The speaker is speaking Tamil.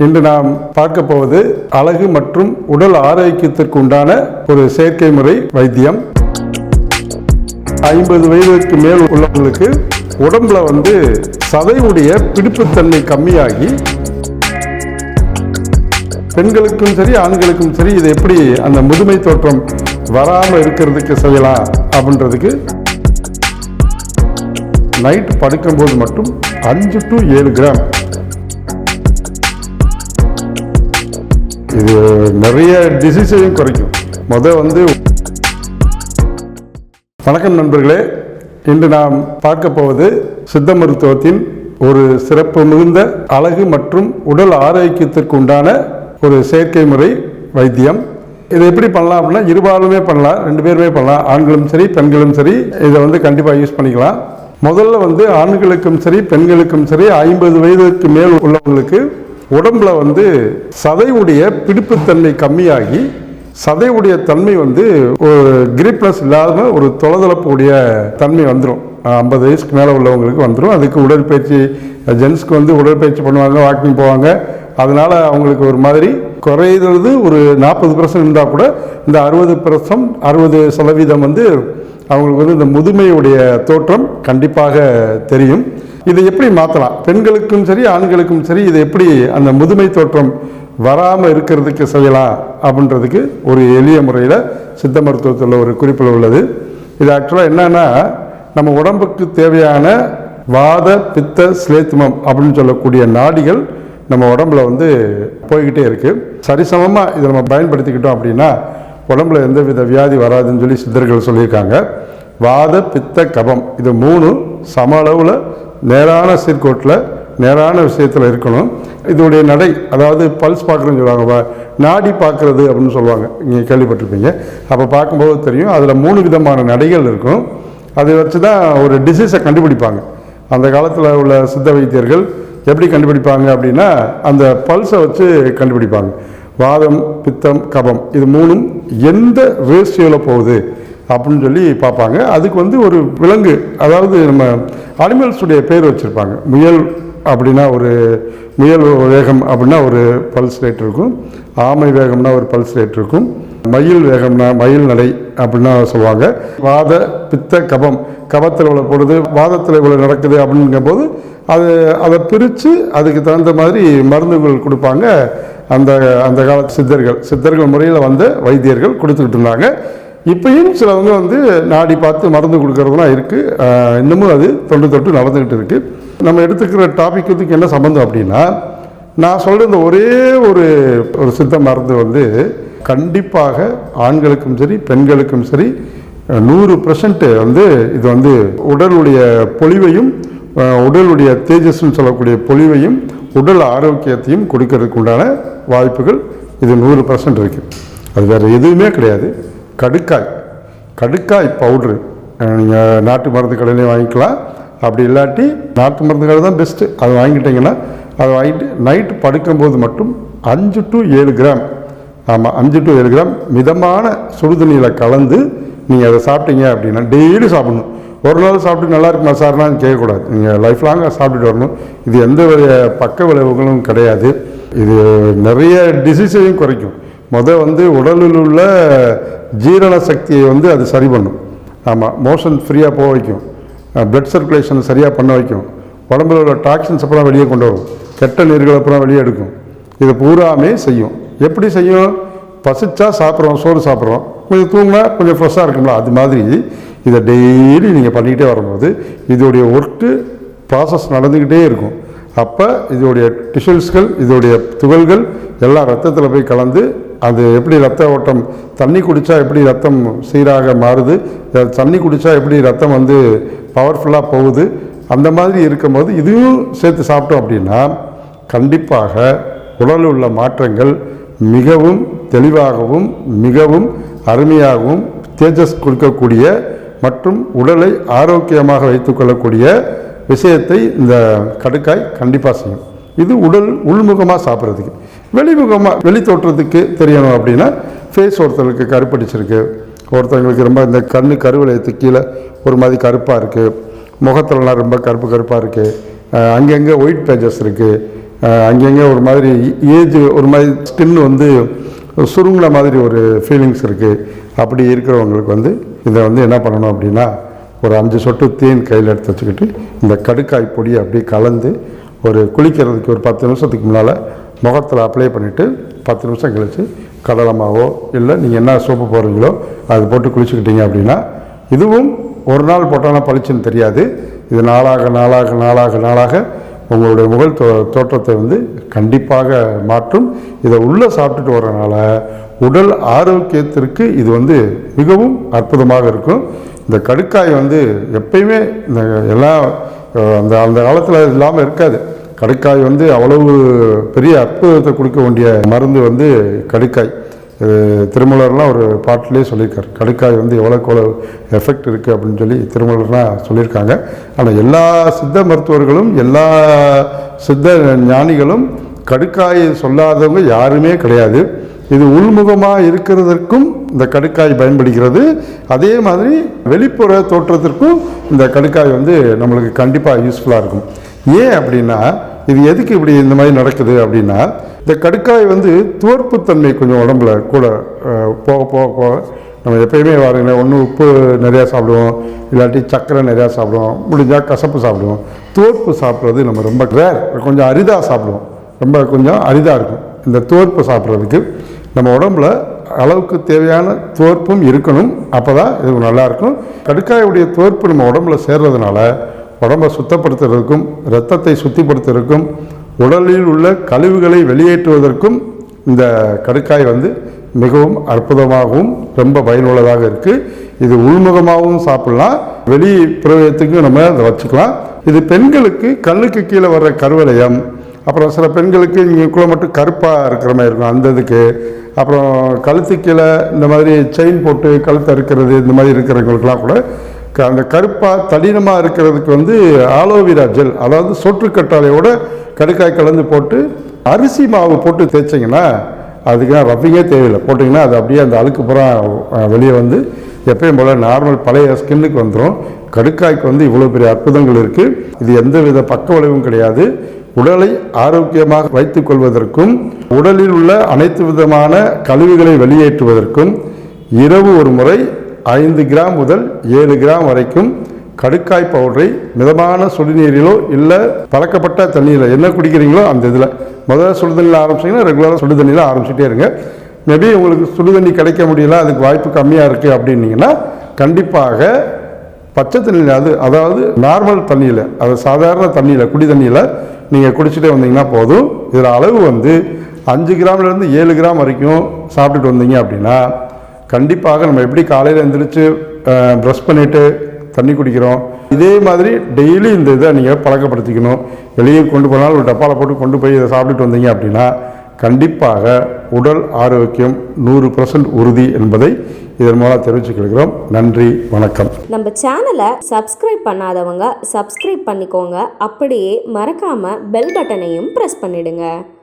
இன்று நாம் பார்க்க போவது அழகு மற்றும் உடல் ஆரோக்கியத்திற்கு உண்டான ஒரு செயற்கை முறை வைத்தியம். ஐம்பது வயதுக்கு மேல் உள்ளவங்களுக்கு உடம்புல வந்து சதையுடைய பிடிப்புத்தன்மை கம்மியாகி பெண்களுக்கும் சரி ஆண்களுக்கும் சரி இது எப்படி அந்த முதுமை தோற்றம் வராமல் இருக்கிறதுக்கு செய்யலாம் அப்படின்றதுக்கு நைட் படுக்கும்போது மட்டும் அஞ்சு டு ஏழு கிராம் இது நிறைய டிசீஸையும் குறைக்கும். முதல் வந்து வணக்கம் நண்பர்களே. இன்று நாம் பார்க்க போவது சித்த மருத்துவத்தின் ஒரு சிறப்பு மிகுந்த அழகு மற்றும் உடல் ஆரோக்கியத்திற்கு உண்டான ஒரு செயற்கை முறை வைத்தியம். இதை எப்படி பண்ணலாம் அப்படின்னா இருபாலுமே பண்ணலாம் ரெண்டு பேருமே பண்ணலாம். ஆண்களும் சரி பெண்களும் சரி இதை வந்து கண்டிப்பாக யூஸ் பண்ணிக்கலாம். முதல்ல வந்து ஆண்களுக்கும் சரி பெண்களுக்கும் சரி ஐம்பது வயதுக்கு மேல் உள்ளவங்களுக்கு உடம்புல வந்து சதையுடைய பிடிப்புத்தன்மை கம்மியாகி சதையுடைய தன்மை வந்து ஒரு கிரிப்னஸ் இல்லாத ஒரு தொலைதளப்புடைய தன்மை வந்துடும் ஐம்பது வயசுக்கு மேலே உள்ளவங்களுக்கு வந்துடும் அதுக்கு உடற்பயிற்சி ஜென்ஸ்க்கு வந்து உடற்பயிற்சி பண்ணுவாங்க வாக்கிங் போவாங்க. அதனால் அவங்களுக்கு ஒரு மாதிரி குறையிறது ஒரு நாற்பது பர்சன்ட் இருந்தால் கூட இந்த அறுபது பர்சன்ட் அறுபது சதவீதம் வந்து அவங்களுக்கு வந்து இந்த முதுமையுடைய தோற்றம் கண்டிப்பாக தெரியும். இதை எப்படி மாற்றலாம் பெண்களுக்கும் சரி ஆண்களுக்கும் சரி இதை எப்படி அந்த முதுமை தோற்றம் வராமல் இருக்கிறதுக்கு செய்யலாம் அப்படின்றதுக்கு ஒரு எளிய முறையில் சித்த மருத்துவத்தில் ஒரு குறிப்பில் உள்ளது. இது ஆக்சுவலாக என்னென்னா நம்ம உடம்புக்கு தேவையான வாத பித்த சிலேத்துமம் அப்படின்னு சொல்லக்கூடிய நாடிகள் நம்ம உடம்புல வந்து போய்கிட்டே இருக்குது சரிசமமாக இதை நம்ம பயன்படுத்திக்கிட்டோம் அப்படின்னா உடம்புல எந்தவித வியாதி வராதுன்னு சொல்லி சித்தர்கள் சொல்லியிருக்காங்க. வாத பித்த கபம் இது மூணு சம அளவில் நேரான சீர்கோட்டில் நேரான விஷயத்தில் இருக்கணும். இதோடைய நடை அதாவது பல்ஸ் பார்க்குறதுன்னு சொல்லுவாங்க வா- நாடி பார்க்குறது அப்படின்னு சொல்லுவாங்க. நீங்கள் கேள்விப்பட்டிருப்பீங்க. அப்போ பார்க்கும்போது தெரியும் அதில் மூணு விதமான நடைகள் இருக்கும். அதை வச்சு தான் ஒரு டிசீஸை கண்டுபிடிப்பாங்க. அந்த காலத்தில் உள்ள சித்த வைத்தியர்கள் எப்படி கண்டுபிடிப்பாங்க அப்படின்னா அந்த பல்ஸை வச்சு கண்டுபிடிப்பாங்க. வாதம் பித்தம் கபம் இது மூணும் எந்த ரேஷியோவில் போகுது? அப்படின்னு சொல்லி பார்ப்பாங்க. அதுக்கு வந்து ஒரு விலங்கு அதாவது நம்ம அனிமல்ஸுடைய பேர் வச்சுருப்பாங்க. முயல் அப்படின்னா ஒரு முயல் வேகம் அப்படின்னா ஒரு பல்ஸ் ரேட் இருக்கும். ஆமை வேகம்னா ஒரு பல்ஸ் ரேட் இருக்கும். மயில் வேகம்னா மயில் நடை அப்படின்னா சொல்லுவாங்க. வாத பித்த கபம் கபத்தில் இவ்வளோ போடுது வாதத்தில் இவ்வளோ நடக்குது அப்படிங்கும் போது அது அதை பிரித்து அதுக்கு தகுந்த மாதிரி மருந்துகள் கொடுப்பாங்க. அந்த அந்த காலத்து சித்தர்கள் சித்தர்கள் முறையில் வந்த வைத்தியர்கள் கொடுத்துக்கிட்டு இருந்தாங்க. இப்பயும் சிலவங்க வந்து நாடி பார்த்து மருந்து கொடுக்கறதுலாம் இருக்குது இன்னமும் அது தொண்டு தொட்டு நடந்துக்கிட்டு இருக்குது நம்ம எடுத்துக்கிற டாபிக் இதுக்கு என்ன சம்மந்தம் அப்படின்னா நான் சொல்கிற இந்த ஒரே ஒரு ஒரு சித்த மருந்து வந்து கண்டிப்பாக ஆண்களுக்கும் சரி பெண்களுக்கும் சரி நூறு பர்சன்ட் வந்து இது வந்து உடலுடைய பொலிவையும் உடலுடைய தேஜஸ்ன்னு சொல்லக்கூடிய பொலிவையும் உடல் ஆரோக்கியத்தையும் கொடுக்கறதுக்கு உண்டான வாய்ப்புகள் இது நூறு பர்சன்ட் இருக்குது அது வேறு எதுவுமே கிடையாது. கடுக்காய். கடுக்காய் பவுட்ரு நீங்கள் நாட்டு மருந்து கடையிலையும் வாங்கிக்கலாம். அப்படி இல்லாட்டி நாட்டு மருந்து கடை தான் பெஸ்ட்டு அது வாங்கிட்டீங்கன்னா அதை வாங்கிட்டு நைட்டு படுக்கும்போது மட்டும் அஞ்சு டு ஏழு கிராம் ஆமாம் அஞ்சு டு ஏழு கிராம் மிதமான சுடுதண்ணியில் கலந்து நீங்கள் அதை சாப்பிட்டீங்க அப்படின்னா டெய்லி சாப்பிடணும். ஒரு நாள் சாப்பிட்டு நல்லா இருக்குமா சார்னா கேட்கக்கூடாது. நீங்கள் லைஃப் லாங்காக சாப்பிட்டுட்டு வரணும். இது எந்த பக்க விளைவுகளும் கிடையாது. இது நிறைய டிசீஸையும் குறைக்கும். முத வந்து உடலில் உள்ள ஜீரண சக்தியை வந்து அது சரி பண்ணும். ஆமாம் மோஷன் ஃப்ரீயாக போக வைக்கும். பிளட் சர்க்குலேஷன் சரியாக பண்ண வைக்கும். உடம்புல உள்ள டாக்ஸின்ஸ் அப்புறம் வெளியே கொண்டு வரும். கெட்ட நீர்கள் அப்புறம் வெளியே எடுக்கும். இது பூராமே செய்யும். எப்படி செய்யும்? பசிச்சா சாப்பிட்றோம் சோறு சாப்பிட்றோம். கொஞ்சம் தூங்கினா கொஞ்சம் ஃப்ரெஷ்ஷாக இருக்கும்ல அது மாதிரி இதை டெய்லி நீங்கள் பண்ணிக்கிட்டே வரும்போது இதோடைய ஒர்க்கு ப்ராசஸ் நடந்துக்கிட்டே இருக்கும். அப்போ இதோடைய டிஷல்ஸ்கள் இதோடைய துகள்கள் எல்லாம் ரத்தத்தில் போய் கலந்து அது எப்படி ரத்த ஓட்டம் தண்ணி குடித்தா எப்படி ரத்தம் சீராக மாறுது தண்ணி குடித்தா எப்படி ரத்தம் வந்து பவர்ஃபுல்லாக போகுது அந்த மாதிரி இருக்கும்போது இதையும் சேர்த்து சாப்பிட்டோம் அப்படின்னா கண்டிப்பாக உடலில் உள்ள மாற்றங்கள் மிகவும் தெளிவாகவும் மிகவும் அருமையாகவும் தேஜஸ் கொடுக்கக்கூடிய மற்றும் உடலை ஆரோக்கியமாக வைத்துக்கொள்ளக்கூடிய விஷயத்தை இந்த கடுக்காய் கண்டிப்பாக செய்யும். இது உடல் உள்முகமாக சாப்பிட்றதுக்கு. வெளிமுகமாக வெளி தோற்றத்துக்கு தெரியணும் அப்படின்னா ஃபேஸ் ஒருத்தருக்கு கருப்படிச்சிருக்கு. ஒருத்தவங்களுக்கு ரொம்ப இந்த கண்ணு கருவளையத்துக்கு கீழே ஒரு மாதிரி கருப்பாக இருக்குது முகத்துலலாம் ரொம்ப கருப்பு கருப்பாக இருக்குது அங்கங்கே ஒயிட் பேஜஸ் இருக்குது அங்கங்கே ஒரு மாதிரி ஏஜ் ஒரு மாதிரி ஸ்கின் வந்து சுருங்கின மாதிரி ஒரு ஃபீலிங்ஸ் இருக்குது அப்படி இருக்கிறவங்களுக்கு வந்து இதை வந்து என்ன பண்ணணும் அப்படின்னா ஒரு அஞ்சு சொட்டு தேன் கையில் எடுத்து வச்சுக்கிட்டு இந்த கடுக்காய் பொடியை அப்படியே கலந்து ஒரு குளிக்கிறதுக்கு ஒரு பத்து நிமிஷத்துக்கு முன்னால் முகத்தில் அப்ளை பண்ணிவிட்டு பத்து நிமிஷம் கழித்து கடலமாகவோ இல்லை நீங்கள் என்ன சோப்பு போடுறீங்களோ அது போட்டு குளிச்சுக்கிட்டீங்க அப்படின்னா இதுவும் ஒரு நாள் போட்டாலும் பளிச்சுன்னு தெரியாது. இது நாளாக நாளாக நாளாக நாளாக உங்களுடைய முகல் தோ தோற்றத்தை வந்து கண்டிப்பாக மாற்றும். இதை உள்ளே சாப்பிட்டுட்டு வரனால உடல் ஆரோக்கியத்திற்கு இது வந்து மிகவும் அற்புதமாக இருக்கும். இந்த கடுக்காய் வந்து எப்பயுமே இந்த எல்லாம் அந்த அந்த காலத்தில் இல்லாமல் இருக்காது. கடுக்காய் வந்து அவ்வளவு பெரிய அற்புதத்தை கொடுக்க வேண்டிய மருந்து வந்து கடுக்காய். திருமலர்லாம் ஒரு பாட்டிலே சொல்லியிருக்கார். கடுக்காய் வந்து எவ்வளோக்கு எவ்வளோ எஃபெக்ட் இருக்குது அப்படின்னு சொல்லி திருமலர்லாம் சொல்லியிருக்காங்க. ஆனால் எல்லா சித்த மருத்துவர்களும் எல்லா சித்த ஞானிகளும் கடுக்காய் சொல்லாதவங்க யாருமே கிடையாது. இது உள்முகமாக இருக்கிறதற்கும் இந்த கடுக்காய் பயன்படுகிறது. அதே மாதிரி வெளிப்புற தோற்றத்திற்கும் இந்த கடுக்காய் வந்து நம்மளுக்கு கண்டிப்பாக யூஸ்ஃபுல்லாக இருக்கும். ஏன் அப்படின்னா இது எதுக்கு இப்படி இந்த மாதிரி நடக்குது அப்படின்னா இந்த கடுக்காய் வந்து துவர்ப்புத்தன்மை கொஞ்சம் உடம்புல கூட போக போக போக நம்ம எப்பயுமே வாருங்க ஒன்று உப்பு நிறையா சாப்பிடுவோம் இல்லாட்டி சர்க்கரை நிறையா சாப்பிடுவோம் முடிஞ்சால் கசப்பு சாப்பிடுவோம். துவர்ப்பு சாப்பிட்றது நம்ம ரொம்ப ரேர் கொஞ்சம் அரிதாக சாப்பிடுவோம். ரொம்ப கொஞ்சம் அரிதாக இருக்கும். இந்த துவர்ப்பு சாப்பிட்றதுக்கு நம்ம உடம்புல அளவுக்கு தேவையான துவர்ப்பும் இருக்கணும். அப்போ தான் இது நல்லாயிருக்கும் கடுக்காயுடைய துவர்ப்பு நம்ம உடம்புல சேர்றதுனால உடம்பை சுத்தப்படுத்துவதற்கும் இரத்தத்தை சுத்திப்படுத்துவதற்கும் உடலில் உள்ள கழிவுகளை வெளியேற்றுவதற்கும் இந்த கடுக்காய் வந்து மிகவும் அற்புதமாகவும் ரொம்ப பயனுள்ளதாக இருக்குது இது உள்முகமாகவும் சாப்பிடலாம். வெளி பிரயோகத்துக்கும் நம்ம அதை வச்சுக்கலாம். இது பெண்களுக்கு கண்ணுக்கு கீழே வர்ற கருவலயம் அப்புறம் சில பெண்களுக்கு இங்கேக்குள்ளே மட்டும் கருப்பாக இருக்கிற மாதிரி இருக்கும் அந்த இதுக்கு. அப்புறம் கழுத்து கீழே இந்த மாதிரி செயின் போட்டு கழுத்து அறுக்கிறது இந்த மாதிரி இருக்கிறவங்களுக்குலாம் கூட அந்த கருப்பாக தடினமாக இருக்கிறதுக்கு வந்து ஆலோவேரா ஜெல் அதாவது சொற்றுக்கட்டாலையோட கடுக்காய் கலந்து போட்டு அரிசி மாவு போட்டு தேய்ச்சிங்கன்னா அதுக்கு ரஃபிங்கே தேவையில்லை. போட்டிங்கன்னா அது அப்படியே அந்த அழுக்கு புறா வெளியே வந்து எப்பயும் போல் நார்மல் பழைய ஸ்கின்னுக்கு வந்துடும் கடுக்காய்க்கு வந்து இவ்வளோ பெரிய அற்புதங்கள் இருக்குது இது எந்த வித பக்க விளைவும் கிடையாது. உடலை ஆரோக்கியமாக வைத்துக் கொள்வதற்கும் உடலில் உள்ள அனைத்து விதமான கழிவுகளை வெளியேற்றுவதற்கும் இரவு ஒரு முறை ஐந்து கிராம் முதல் ஏழு கிராம் வரைக்கும் கடுக்காய் பவுடரை மிதமான சுடுநீரிலோ இல்லை பழக்கப்பட்ட தண்ணியில் என்ன குடிக்கிறீங்களோ அந்த இதில். முதல்ல சுடு தண்ணியில் ஆரம்பிச்சிங்கன்னா ரெகுலராக சுடு தண்ணியில் ஆரம்பிச்சிட்டே இருங்க. மேபி உங்களுக்கு சுடு தண்ணி கிடைக்க முடியல அதுக்கு வாய்ப்பு கம்மியாக இருக்குது அப்படின்னீங்கன்னா கண்டிப்பாக பச்சை தண்ணியில் அது அதாவது நார்மல் தண்ணியில் அது சாதாரண தண்ணியில் குடி தண்ணியில் நீங்கள் குடிச்சிட்டே வந்தீங்கன்னா போதும். இதில் அளவு வந்து அஞ்சு கிராம்லேருந்து ஏழு கிராம் வரைக்கும் சாப்பிட்டுட்டு வந்தீங்க அப்படின்னா கண்டிப்பாக நம்ம எப்படி காலையில் எழுந்திரிச்சு ப்ரஷ் பண்ணிவிட்டு தண்ணி குடிக்கிறோம் இதே மாதிரி டெய்லி இந்த இதை நீங்கள் பழக்கப்படுத்திக்கணும். வெளியே கொண்டு போனாலும் ஒரு டப்பாவில் போட்டு கொண்டு போய் இதை சாப்பிட்டுட்டு வந்தீங்க அப்படின்னா கண்டிப்பாக உடல் ஆரோக்கியம் நூறு உறுதி என்பதை இதன் மூலம் தெரிவிச்சுக்கொள்கிறோம் நன்றி வணக்கம். நம்ம சேனலை சப்ஸ்கிரைப் பண்ணாதவங்க சப்ஸ்கிரைப் பண்ணிக்கோங்க. அப்படியே மறக்காமல் பெல் பட்டனையும் ப்ரெஸ் பண்ணிடுங்க.